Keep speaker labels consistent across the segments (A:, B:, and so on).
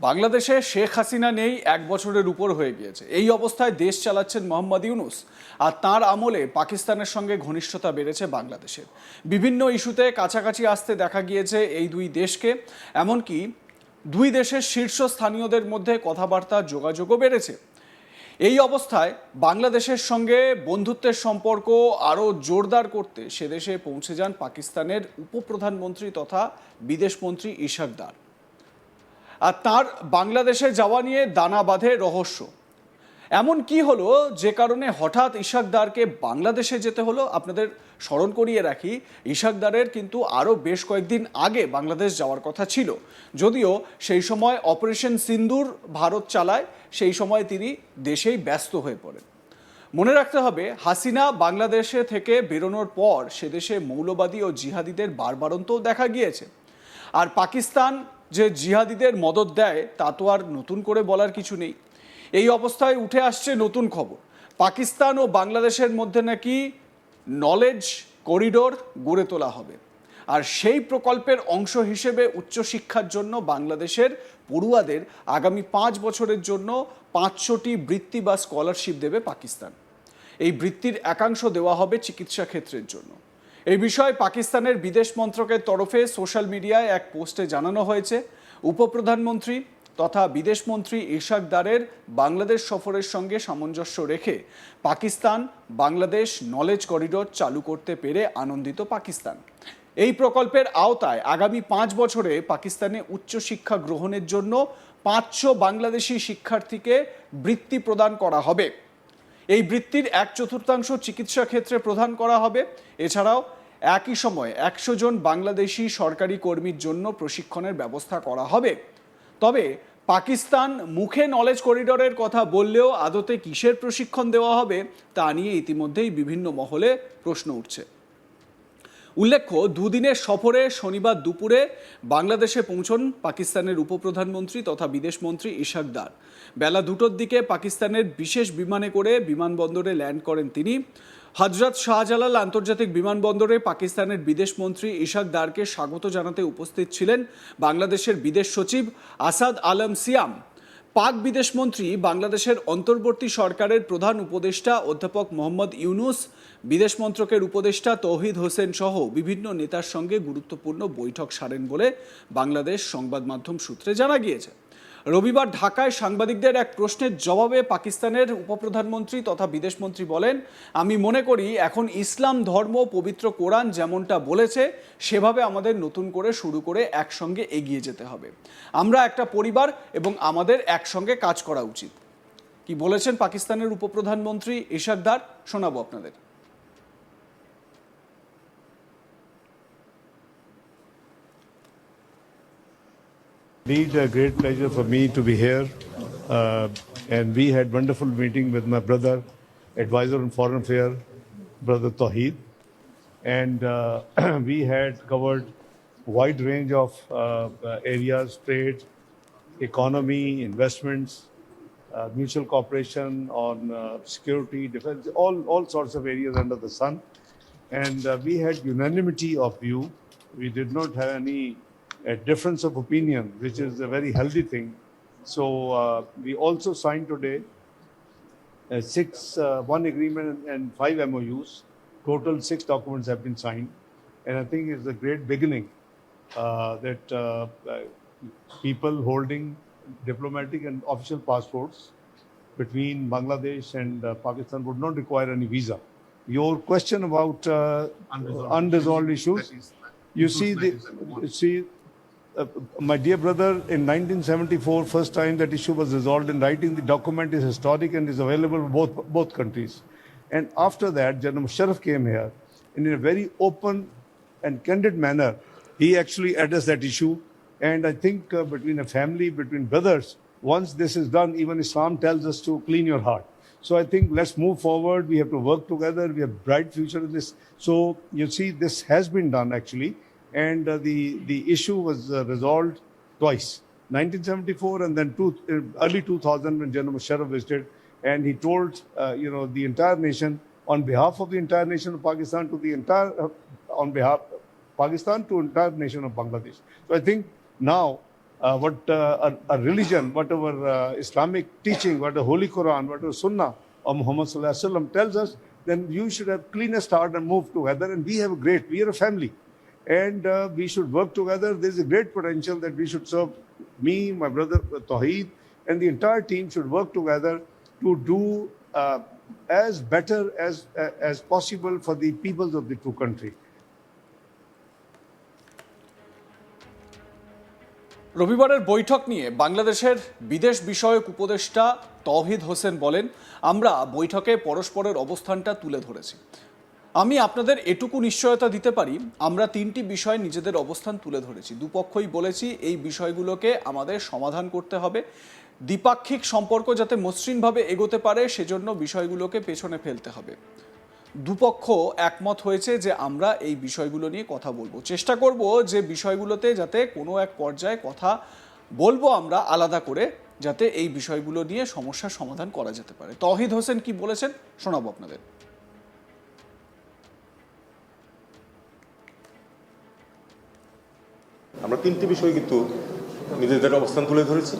A: বাংলাদেশে শেখ হাসিনা নেই, এক বছরের উপর হয়ে গিয়েছে। এই অবস্থায় দেশ চালাচ্ছেন মোহাম্মদ ইউনুস। আর তার আমলে পাকিস্তানের সঙ্গে ঘনিষ্ঠতা বেড়েছে বাংলাদেশের। বিভিন্ন ইস্যুতে কাছাকাছি আসতে দেখা গিয়েছে এই দুই দেশকে। এমনকি দুই দেশের শীর্ষস্থানীয়দের মধ্যে কথাবার্তা, যোগাযোগও বেড়েছে। এই অবস্থায় বাংলাদেশের সঙ্গে বন্ধুত্বের সম্পর্ক আরও জোরদার করতে সে দেশে পৌঁছে যান পাকিস্তানের উপপ্রধানমন্ত্রী তথা বিদেশমন্ত্রী ইশাক দার। আর তার বাংলাদেশে যাওয়া নিয়ে দানা বাঁধে রহস্য। এমন কি হলো যে কারণে হঠাৎ ইশাকদারকে বাংলাদেশে যেতে হলো? আপনাদের স্মরণ করিয়ে রাখি, ইশাকদারের কিন্তু আরও বেশ কয়েকদিন আগে বাংলাদেশ যাওয়ার কথা ছিল। যদিও সেই সময় অপারেশন সিন্দুর ভারত চালায়, সেই সময় তিনি দেশেই ব্যস্ত হয়ে পড়েন। মনে রাখতে হবে, হাসিনা বাংলাদেশে থেকে বেরোনোর পর সে দেশে মৌলবাদী ও জিহাদিদের বারবারন্তও দেখা গিয়েছে। আর পাকিস্তান যে জিহাদিদের মদত দেয়, তা তো আর নতুন করে বলার কিছু নেই। এই অবস্থায় উঠে আসছে নতুন খবর। পাকিস্তান ও বাংলাদেশের মধ্যে নাকি নলেজ করিডোর গড়ে তোলা হবে। আর সেই প্রকল্পের অংশ হিসেবে উচ্চশিক্ষার জন্য বাংলাদেশের পড়ুয়াদের আগামী পাঁচ বছরের জন্য পাঁচশোটি বৃত্তি বা স্কলারশিপ দেবে পাকিস্তান। এই বৃত্তির একাংশ দেওয়া হবে চিকিৎসা ক্ষেত্রের জন্য। এই বিষয়ে পাকিস্তানের বিদেশ মন্ত্রকের তরফে সোশ্যাল মিডিয়ায় এক পোস্টে জানানো হয়েছে। উপপ্রধানমন্ত্রী তথা বিদেশমন্ত্রী ইশাক দারের বাংলাদেশ সফরের সঙ্গে সামঞ্জস্য রেখে পাকিস্তান, বাংলাদেশ নলেজ করিডোর চালু করতে পেরে আনন্দিত পাকিস্তান। এই প্রকল্পের আওতায় আগামী পাঁচ বছরে পাকিস্তানে উচ্চশিক্ষা গ্রহণের জন্য পাঁচশো বাংলাদেশি শিক্ষার্থীকে বৃত্তি প্রদান করা হবে। এই বৃত্তির এক চতুর্থাংশ চিকিৎসা ক্ষেত্রে প্রদান করা হবে। এছাড়াও একই সময়ে একশো জন বাংলাদেশি সরকারি কর্মীর জন্য প্রশিক্ষণের ব্যবস্থা করা হবে। তবে পাকিস্তান মুখে নলেজ করিডোরের কথা বললেও আদতে কিসের প্রশিক্ষণ দেওয়া হবে তা নিয়ে ইতিমধ্যেই বিভিন্ন মহলে প্রশ্ন উঠছে। উল্লেখ্য, দুদিনের সফরে শনিবার দুপুরে বাংলাদেশে পৌঁছন পাকিস্তানের উপপ্রধানমন্ত্রী তথা বিদেশমন্ত্রী ইশাক দার। বেলা দুটোর দিকে পাকিস্তানের বিশেষ বিমানে করে বিমানবন্দরে ল্যান্ড করেন তিনি। হজরত শাহজালাল আন্তর্জাতিক বিমানবন্দরে পাকিস্তানের বিদেশমন্ত্রী ইশাক দারকে স্বাগত জানাতে উপস্থিত ছিলেন বাংলাদেশের বিদেশ সচিব আসাদ আলম সিয়াম। পাক বিদেশমন্ত্রী বাংলাদেশের অন্তর্বর্তী সরকারের প্রধান উপদেষ্টা অধ্যাপক মোহাম্মদ ইউনুস, বিদেশ মন্ত্রকের উপদেষ্টা তৌহিদ হোসেন সহ বিভিন্ন নেতার সঙ্গে গুরুত্বপূর্ণ বৈঠক সারেন বলে বাংলাদেশ সংবাদ মাধ্যম সূত্রে জানা গিয়েছে। রবিবার ঢাকায় সাংবাদিকদের এক প্রশ্নের জবাবে পাকিস্তানের উপপ্রধানমন্ত্রী তথা বিদেশমন্ত্রী বলেন, আমি মনে করি এখন ইসলাম ধর্ম, পবিত্র কোরআন যেমনটা বলেছে, সেভাবে আমাদের নতুন করে শুরু করে একসঙ্গে এগিয়ে যেতে হবে। আমরা একটা পরিবার এবং আমাদের একসঙ্গে কাজ করা উচিত। কি বলেছেন পাকিস্তানের উপপ্রধানমন্ত্রী ইশাকদার? শোনাবো আপনাদের।
B: Indeed, a great pleasure for me to be here. Uh, and we had wonderful meeting with my brother, advisor on foreign affairs, brother Tawheed. And uh, we had covered wide range of uh, areas, trade, economy, investments, uh, mutual cooperation on uh, security, defense, all, all sorts of areas under the sun. And uh, we had unanimity of view. We did not have any uh, difference of opinion, which is a very healthy thing. So uh, we also signed today uh, six, uh, one agreement and five MOUs. Total six documents have been signed. And I think it's a great beginning uh, that uh, uh, people holding diplomatic and official passports between Bangladesh and uh, Pakistan would not require any visa. Your question about uh,
C: Unresolved
B: unresolved
C: issues.
B: issues, you see, the, see, uh, my dear brother, in 1974, first time that issue was resolved in writing, the document is historic and is available for both both countries. And after that, General Musharraf came here, and in a very open and candid manner, he actually addressed that issue. And I think uh, between a family, between brothers, once this is done, even Islam tells us to clean your heart. So I think let's move forward. We have to work together. We have bright future in this. So you see, this has been done actually, and uh, the the issue was uh, resolved twice. 1974 and then two, uh, early 2000 when General Musharraf visited, and he told uh, you know the entire nation on behalf of the entire nation of Pakistan to the entire uh, on behalf of Pakistan to entire nation of Bangladesh. So I think now uh, what uh, our, our religion, what our uh, Islamic teaching, what the Holy Quran, what the Sunnah of Muhammad Sallallahu Alaihi Wasallam tells us, then you should have cleanest heart and move together. And we have a great, we are a family. And uh, we should work together. There's a great potential that we should serve. Me, my brother Tawheed, and the entire team should work together to do uh, as better as, uh, as possible for the peoples of the two country.
A: রবিবারের বৈঠক নিয়ে বাংলাদেশের বিদেশ বিষয়ক উপদেষ্টা তৌহিদ হোসেন বলেন আমরা বৈঠকে পরস্পরের অবস্থানটা তুলে ধরেছি আমি আপনাদের এটুকু নিশ্চয়তা দিতে পারি, আমরা তিনটি বিষয়ে নিজেদের অবস্থান তুলে ধরেছি। দুপক্ষই বলেছি, এই বিষয়গুলোকে আমাদের সমাধান করতে হবে। দ্বিপাক্ষিক সম্পর্ক যাতে মসৃণভাবে এগোতে পারে, সেজন্য বিষয়গুলোকে পেছনে ফেলতে হবে। দুপক্ষ একমত হয়েছে যে আমরা এই বিষয়গুলো নিয়ে কথা বলব। চেষ্টা করব যে বিষয়গুলোতে যাতে কোনো এক পর্যায়ে কথা বলব আমরা আলাদা করে, যাতে এই বিষয়গুলো নিয়ে সমস্যার সমাধান করা যেতে পারে। তহিদ হোসেন কি বলেছেন, শোনাবো আপনাদের।
C: আমরা তিনটি বিষয় কিন্তু নিজেদের অবস্থান তুলে ধরেছি।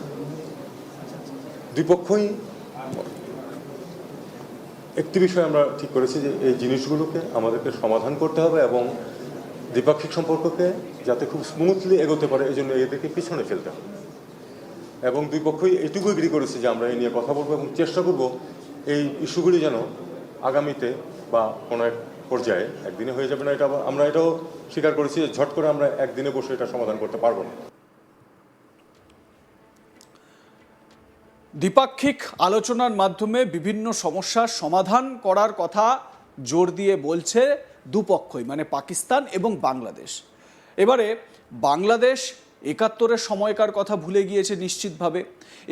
C: দুই পক্ষই একটি বিষয় আমরা ঠিক করেছি যে এই জিনিসগুলোকে আমাদেরকে সমাধান করতে হবে এবং দ্বিপাক্ষিক সম্পর্ককে যাতে খুব স্মুথলি এগোতে পারে, এই জন্য এদেরকে পিছনে ফেলতে হবে। এবং দুই পক্ষই এটুকু এগ্রি করেছে যে আমরা এই নিয়ে কথা বলব এবং চেষ্টা করব এই ইস্যুগুলি যেন আগামীতে বা কোনো এক পর্যায়ে একদিনে হয়ে যাবে না, এটা আমরা এটাও স্বীকার করেছি যে ঝট করে আমরা একদিনে বসে এটা সমাধান করতে পারব না।
A: দ্বিপাক্ষিক আলোচনার মাধ্যমে বিভিন্ন সমস্যার সমাধান করার কথা জোর দিয়ে বলছে দুপক্ষই মানে পাকিস্তান এবং বাংলাদেশ। এবারে বাংলাদেশ একাত্তরের সময়কার কথা ভুলে গিয়েছে নিশ্চিতভাবে।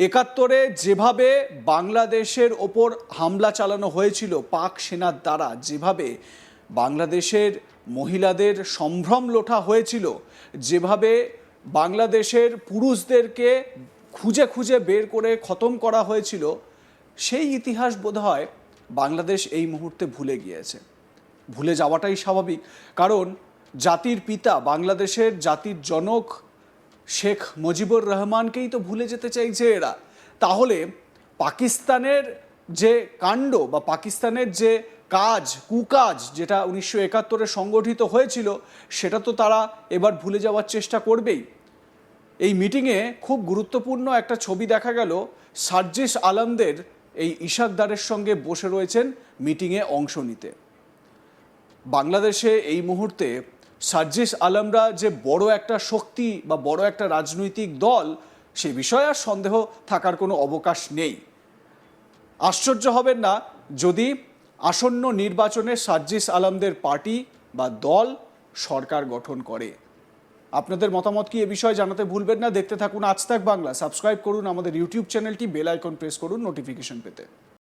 A: একাত্তরে যেভাবে বাংলাদেশের ওপর হামলা চালানো হয়েছিল, পাক সেনার দ্বারা যেভাবে বাংলাদেশের মহিলাদের সম্ভ্রম লোঠা হয়েছিল যেভাবে বাংলাদেশের পুরুষদেরকে খুঁজে খুঁজে বের করে খতম করা হয়েছিল, সেই ইতিহাস বোধহয় বাংলাদেশ এই মুহূর্তে ভুলে গিয়েছে। ভুলে যাওয়াটাই স্বাভাবিক, কারণ জাতির পিতা, বাংলাদেশের জাতির জনক শেখ মুজিবুর রহমানকেই তো ভুলে যেতে চাইছে এরা। তাহলে পাকিস্তানের যে কাণ্ড বা পাকিস্তানের যে কাজ, কুকাজ যেটা উনিশশো একাত্তরে সংগঠিত হয়েছিল, সেটা তো তারা এবার ভুলে যাওয়ার চেষ্টা করবেই। এই মিটিংয়ে খুব গুরুত্বপূর্ণ একটা ছবি দেখা গেল, সার্জিস আলমদের এই ইশাকদারের সঙ্গে বসে রয়েছেন মিটিংয়ে অংশ নিতে। বাংলাদেশে এই মুহূর্তে সার্জিস আলমরা যে বড় একটা শক্তি বা বড় একটা রাজনৈতিক দল, সে বিষয়ে আর সন্দেহ থাকার কোনো অবকাশ নেই। আশ্চর্য হবেন না, যদি আসন্ন নির্বাচনে সাজ্জিস আলমদের পার্টি বা দল সরকার গঠন করে। আপনাদের মতামত কি এ বিষয়ে জানাতে ভুলবেন না? দেখতে থাকুন আজ তাক বাংলা। সাবস্ক্রাইব করুন আমাদের ইউটিউব চ্যানেলটি, বেল আইকন প্রেস করুন নোটিফিকেশন পেতে।